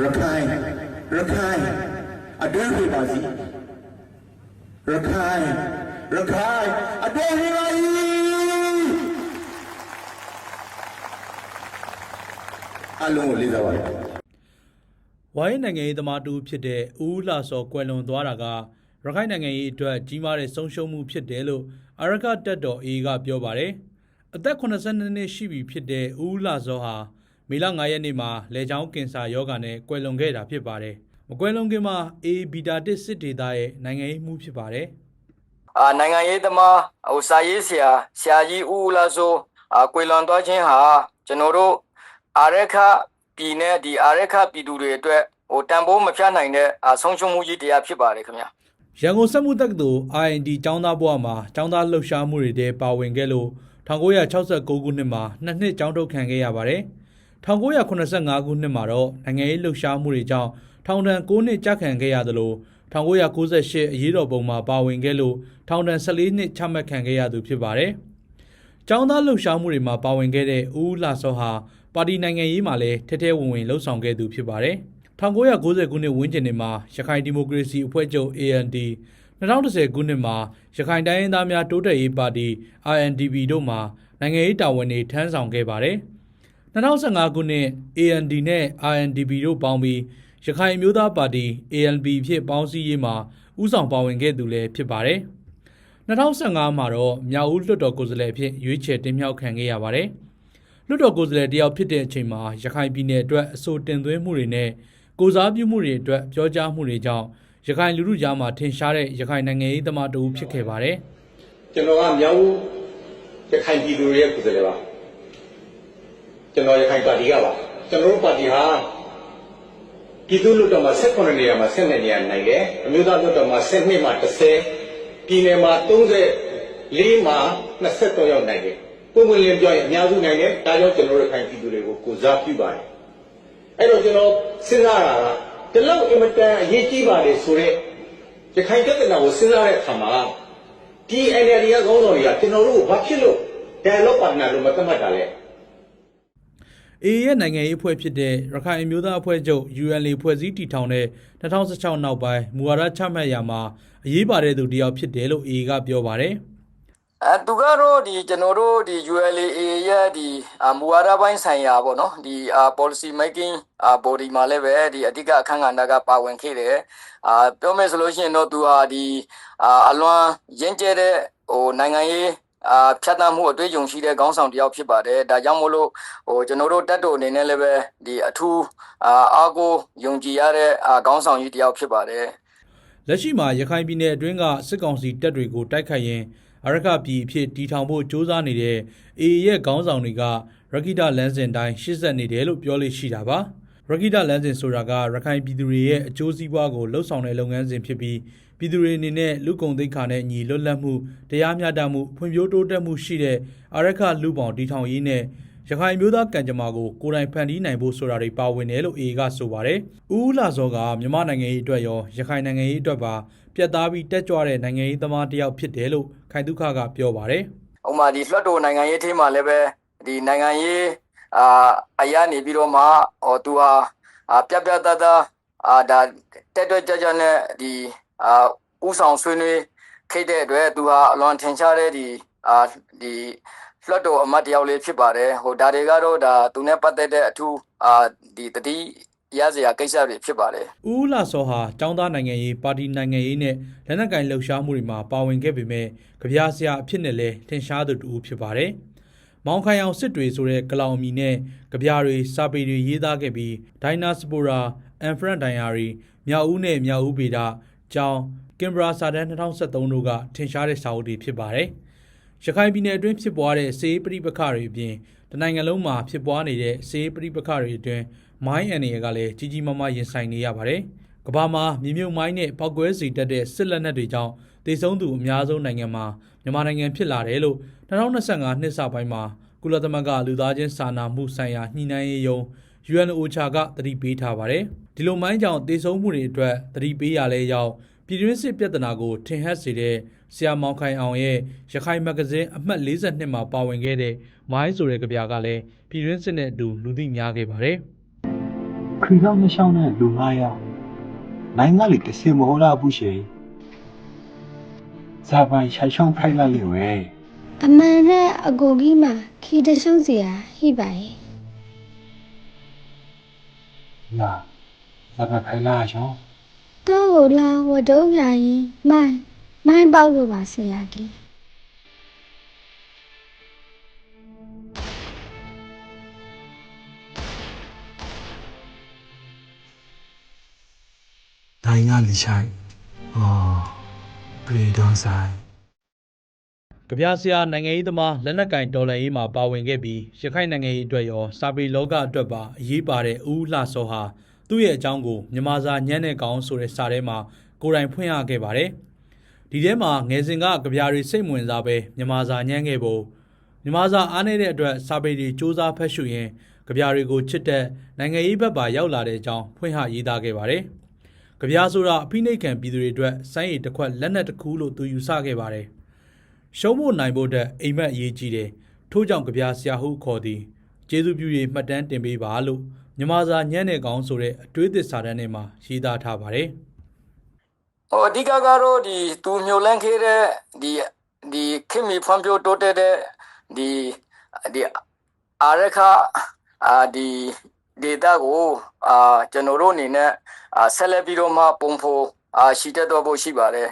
ရခိုင်ရခိုင်အတွင်းဖြစ်ပါစီရခိုင်ရခိုင်အတွင်းဖြစ်ပါစီအလုံးကိုလေးစားပါရစေဝိုင်းနိုင်ငံရေးသမားတူဖြစ်တဲ့ဦးလှစောကွယ်လွန်သွားတာကရခိုင်နိုင်ငံရေးအတွက်ကြီးမားတဲ့ဆုံးရှုံးမှုဖြစ်တယ်လို့အရကတက်တော်အေကပြောပါတယ်။အသက်82နှစ်ရှိပြီဖြစ်တဲ့ဦးလှစောဟာ မေလ9ရက်နေ့မှာလေချောင်းကင်ဆာရောဂါနဲ့ကွယ်လွန်ခဲ့တာဖြစ်ပါတယ်။မကွယ်လွန်ခင်မှာအေဘီတာတစ်စစ်ဒေသရဲ့နိုင်ငံရေးမှုဖြစ်ပါတယ်။အာနိုင်ငံရေးသမားဟိုစာရေးဆရာဆရာကြီးဦးဦးလာဆိုအာကွေလွန်သွားခြင်းဟာကျွန်တော်တို့အာရခပြည်နဲ့ဒီအာရခပြည်သူတွေအတွက်ဟိုတန်ဖိုးမဖြတ်နိုင်တဲ့အာဆုံးရှုံးမှုကြီးတရားဖြစ်ပါတယ်ခင်ဗျာရန်ကုန်စက်မှုတက္ကသိုလ် IND ကျောင်းသားဘဝမှာကျောင်းသားလှုပ်ရှားမှုတွေထဲပါဝင်ခဲ့လို့1969ခုနှစ်မှာနှစ်နှစ်ကျောင်းထုတ်ခံခဲ့ရပါတယ်။ 1985ခုနှစ်မှာတော့နိုင်ငံရေးလှုပ်ရှားမှုတွေကြောင့်ထောင်ဒဏ်9နှစ်ကြာခံခဲ့ရသလို1998အရေးတော်ပုံမှာပါဝင်ခဲ့လို့ထောင်ဒဏ်14နှစ်ချမှတ်ခံခဲ့ရသူဖြစ်ပါတယ်။ကျောင်းသားလှုပ်ရှားမှုတွေမှာပါဝင်ခဲ့တဲ့ဦးလှစောဟာပါတီနိုင်ငံရေးမှာလည်းထဲထဲဝင်ဝင်လှုပ်ဆောင်ခဲ့သူဖြစ်ပါတယ်။1990ခုနှစ်ဝန်းကျင်တွေမှာရခိုင်ဒီမိုကရေစီအဖွဲ့ချုပ် AND 2010ခုနှစ်မှာရခိုင်တိုင်းရင်းသားများတိုးတက်ရေးပါတီ RNDP တို့မှာနိုင်ငံရေးတာဝန်တွေထမ်းဆောင်ခဲ့ပါတယ်။ 2015ခုနှစ် AND နဲ့ RNDP တို့ပေါင်းပြီးရခိုင်အမျိုးသားပါတီ ALP ဖြစ်ပေါင်းစည်းရေးမှာဥဆောင်ပါဝင်ခဲ့သူလည်းဖြစ်ပါတယ်။2015မှာတော့မြောက်ဦးလွှတ်တော်ကိုယ်စားလှယ်အဖြစ်ရွေးချယ်တင်မြှောက်ခံခဲ့ရပါတယ်။လွှတ်တော်ကိုယ်စားလှယ်တယောက်ဖြစ်တဲ့အချိန်မှာရခိုင်ပြည်နယ်အတွက်အဆိုတင်သွင်းမှုတွေနဲ့ကိုစားပြုမှုတွေအတွက်ပြောကြားမှုတွေကြောင့်ရခိုင်လူထုကြားမှာထင်ရှားတဲ့ရခိုင်နိုင်ငံရေးသမားတူဖြစ်ခဲ့ပါတယ်ကျွန်တော်ကမြောက်ဦးရခိုင်ပြည်သူတွေရဲ့ကိုယ်စားလှယ်ပါ ကျွန်တော်ရခိုင်ပါတီကပါကျွန်တော်တို့ပါတီဟာပြည်သူ့လွှတ်တော်မှာ18နေရာမှာ12နေရာနိုင်တယ်အမျိုးသားလွှတ်တော်မှာ12မှာ30ပြည်နယ်မှာ34မှာ23ရောက်နိုင်တယ်ပုံမှန်လင်းပြောရင်အများစုနိုင်တယ်ဒါကြောင့်ကျွန်တော်တို့ရခိုင်ပြည်သူတွေကိုကိုစားပြုပါတယ်အဲ့တော့ကျွန်တော်စဉ်းစားတာကဒီလောက်အင်မတန်အရေးကြီးပါတယ်ဆိုတော့ရခိုင်ပြည်နယ်ကိုစဉ်းစားတဲ့အခါမှာဒီ NLD ကခေါင်းဆောင်တွေကကျွန်တော်တို့ကိုဘာဖြစ်လို့ dialogue partner လို့မသတ်မှတ်တာလဲ။ AA ရဲ့နိုင်ငံရေးအဖွဲ့ဖြစ်တဲ့ရခိုင်အမျိုးသားအဖွဲ့ချုပ် UNL ဖွဲ့စည်းတည်ထောင်တဲ့2016နောက်ပိုင်းမူဝါဒချမှတ်ရာမှာအရေးပါတဲ့သူတစ်ယောက်ဖြစ်တယ်လို့ AA ကပြောပါတယ်။အဲသူကတော့ဒီကျွန်တော်တို့ဒီ ULA ရဲ့ဒီအာမူဝါဒပိုင်းဆိုင်ရာပေါ့နော်ဒီအာ policy making အာ body မှာလည်းပဲဒီအဓိကအခမ်းကဏ္ဍကပါဝင်ခဲ့တယ်အာပြောမယ်ဆိုလို့ရှိရင်တော့သူဟာဒီအာအလွန်ရင့်ကျက်တဲ့ဟိုနိုင်ငံရေး အာဖြတ်သန်းမှုအတွေ့အကြုံရှိတဲ့ခေါင်းဆောင်တစ်ယောက်ဖြစ်ပါတယ်ဒါကြောင့်မို့လို့ဟိုကျွန်တော်တို့တက်တော်အနေနဲ့လည်းပဲဒီအထူးအာအားကိုယုံကြည်ရတဲ့အာခေါင်းဆောင်ကြီးတစ်ယောက်ဖြစ်ပါတယ်လက်ရှိမှာရခိုင်ပြည်နယ်အတွင်းကစစ်ကောင်စီတပ်တွေကိုတိုက်ခိုက်ရင်းအရကပြည်အဖြစ်တီထောင်ဖို့စ조사နေတဲ့ AA ရဲ့ခေါင်းဆောင်တွေကရခိတလမ်းစဉ်တိုင်းရှစ်ဆက်နေတယ်လို့ပြောလို့ရှိတာပါ ရခိတလမ်းစဉ်ဆိုတာကရခိုင်ပြည်သူတွေရဲ့အကျိုးစီးပွားကိုလှုပ်ဆောင်တဲ့လုပ်ငန်းစဉ်ဖြစ်ပြီးပြည်သူတွေအနေနဲ့လူကုန်သိက္ခာနဲ့ညီလွတ်လပ်မှုတရားမျှတမှုဖွံ့ဖြိုးတိုးတက်မှုရှိတဲ့အရခလူပောင်တီထောင်ရေးနဲ့ရခိုင်မျိုးသားကံကြမ္မာကိုကိုယ်တိုင်ဖန်တီးနိုင်ဖို့ဆိုတာတွေပါဝင်တယ်လို့ AA ကဆိုပါတယ်။ဦးဦးလာစောကမြန်မာနိုင်ငံရေးအတွက်ရောရခိုင်နိုင်ငံရေးအတွက်ပါပြတ်သားပြီးတက်ကြွတဲ့နိုင်ငံရေးသမားတစ်ယောက်ဖြစ်တယ်လို့ခိုင်ဒုက္ခကပြောပါတယ်ဥပမာဒီလွှတ်တော်နိုင်ငံရေးထဲမှာလည်းပဲဒီနိုင်ငံရေး အာအရာနေပြီးတော့မှဟောသူဟာအာပြပြတတ်တာအာဒါတက်တက်ကြွကြွနဲ့ဒီအာဥဆောင်ဆွေးနွေးခဲ့တဲ့အတွက်သူဟာအလွန်ထင်ရှားတဲ့ဒီအာဒီလွှတ်တော်အမတ်တယောက်လေးဖြစ်ပါတယ်ဟိုဒါတွေကတော့ဒါသူနဲ့ပတ်သက်တဲ့အထူးအာဒီတတိရစရာကိစ္စတွေဖြစ်ပါတယ်။ဦးဦးလာစောဟာចောင်းသားနိုင်ငံရေးပါတီနိုင်ငံရေးနဲ့လက်နက်ကင်လှုပ်ရှားမှုတွေမှာပါဝင်ခဲ့ပေမဲ့ကြပြားစရာအဖြစ်နဲ့လည်းထင်ရှားသူတူဖြစ်ပါတယ်။ မောင်ခိုင်အောင်စစ်တွေဆိုတဲ့ကလောင်အမီနဲ့ကြပြားတွေစာပေတွေရေးသားခဲ့ပြီးဒိုင်နာစပိုရာအန်ဖရန့်ဒိုင်ယာရီမြောက်ဦးနဲ့မြောက်ဦးဗေဒကျောင်းကင်ဘရာစာတန်း2023တို့ကထင်ရှားတဲ့စာအုပ်တွေဖြစ်ပါတယ်။ရခိုင်ပြည်နယ်အတွင်းဖြစ်ပွားတဲ့စေးပရိပခတွေအပြင်တနိုင်ငံလုံးမှာဖြစ်ပွားနေတဲ့စေးပရိပခတွေအတွင်းမိုင်းအန်ရီကလည်းကြီးကြီးမားမားရင်ဆိုင်နေရပါတယ်။ကမ္ဘာမှာမြေမြုပ်မိုင်းနဲ့ပောက်ကွဲစေတတ်တဲ့စစ်လက်နက်တွေကြောင့် ဒေဆုံးသူအများဆုံးနိုင်ငံမှာမြန်မာနိုင်ငံဖြစ်လာတယ်လို့2025နှစ်စပိုင်းမှာကုလသမဂ္ဂလူသားချင်းစာနာမှုဆိုင်ရာညှိနှိုင်းရေးယုံ UNOCHA ကသတိပေးထားပါတယ်။ဒီလိုမိုင်းကြောင့်ဒေဆုံးမှုတွေအတွက်သတိပေးရလဲရောက်ပြည်တွင်းစစ်ပြဿနာကိုထင်ဟပ်စေတဲ့ဆရာမောင်ခိုင်အောင်ရဲ့ရခိုင်မဂ္ဂဇင်းအမှတ်42မှာပါဝင်ခဲ့တဲ့မိုင်းဆိုတဲ့ကြပြာကလည်းပြည်တွင်းစစ်နဲ့အတူလူသိများခဲ့ပါတယ်။ခရီးတော့မရှောင်းတဲ့လူ9ယောက်နိုင်ငံလေးတစ်စင်မဟုတ်လားဘူးရှင် ဇာပိုင်ဆိုင်ရှောင်းဖိုင်လာလေဝဲအမှန်နဲ့အကိုကြီးမှာခီတရှုံးစီရာဟိပါရဲ့လာဇာပိုင်ဖိုင်လာရှောင်းတော့ကိုလာဝတုံးရရင်မိုင်းမိုင်းပေါက်လို့ပါဆရာကြီးနိုင်ငံလေးဆိုင်အော် ပြည်တော်ဆိုင်ကြပြဆရာနိုင်ငံရေးသမားလက်နက်ကင်ဒေါ်လာရေးမှာပါဝင်ခဲ့ပြီးရခိုင်နိုင်ငံရေးအတွက်ရောစာပေလောကအတွက်ပါအရေးပါတဲ့ဦးလှစောဟာသူ့ရဲ့အကြောင်းကိုမြန်မာစာညံ့တဲ့ကောင်ဆိုတဲ့စာထဲမှာကိုယ်တိုင်ဖွင့်ရခဲ့ပါတယ်။ဒီထဲမှာငယ်စဉ်ကကြပြတွေစိတ်ဝင်စားပဲမြန်မာစာညံ့ခဲ့ဖို့မြန်မာစာအားနေတဲ့အတွက်စာပေတွေစူးစမ်းဖတ်ရှုရင်ကြပြတွေကိုချစ်တဲ့နိုင်ငံရေးဘက်ပါရောက်လာတဲ့အကြောင်းဖွင့်ဟရေးသားခဲ့ပါတယ်။ ကြပြဆိုတာအဖိနှိတ်ခံပြည်သူတွေအတွက်စိုင်းရည်တစ်ခွက်လက်နက်တစ်ခုလို့သူယူဆခဲ့ပါတယ်။ရှုံးဖို့နိုင်ဖို့အတွက်အိမ်မက်အရေးကြီးတယ်ထို့ကြောင့်ကြပြဆရာဟုခေါ်သည်ကျေးဇူးပြု၍မှတ်တမ်းတင်ပေးပါလို့မြမစာညံ့တဲ့ကောင်ဆိုတဲ့အတွေးသစ္စာတမ်းထဲမှာရေးသားထားပါတယ်ဟိုအဓိကကတော့ဒီသူမျိုးလန်းခဲ့တဲ့ဒီဒီခင်မီဖွံ့ဖြိုးတိုးတက်တဲ့ဒီဒီအာရခအာဒီ ဒေတာကိုအာကျွန်တော်တို့အနေနဲ့အာဆက်လက်ပြီးတော့မှပုံဖို့အာရှိတတ်တော့ဖို့ရှိပါတယ်